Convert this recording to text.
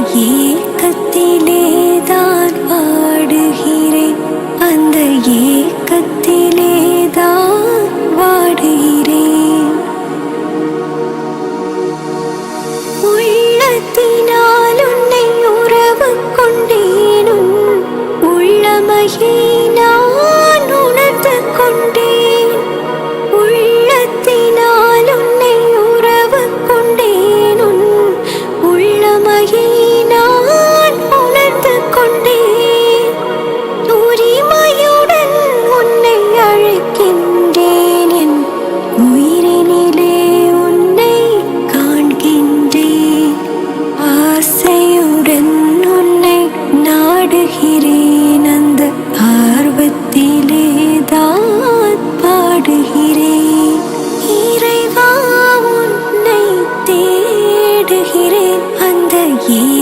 ஏக்கத்திலேதான் வாடுகிறேன். அந்த ஏக்கத்திலேதான் வாடுகிறேன். உள்ளத்தினால் உன்னை உறவு கொண்டேனும். உள்ளமையே நான் he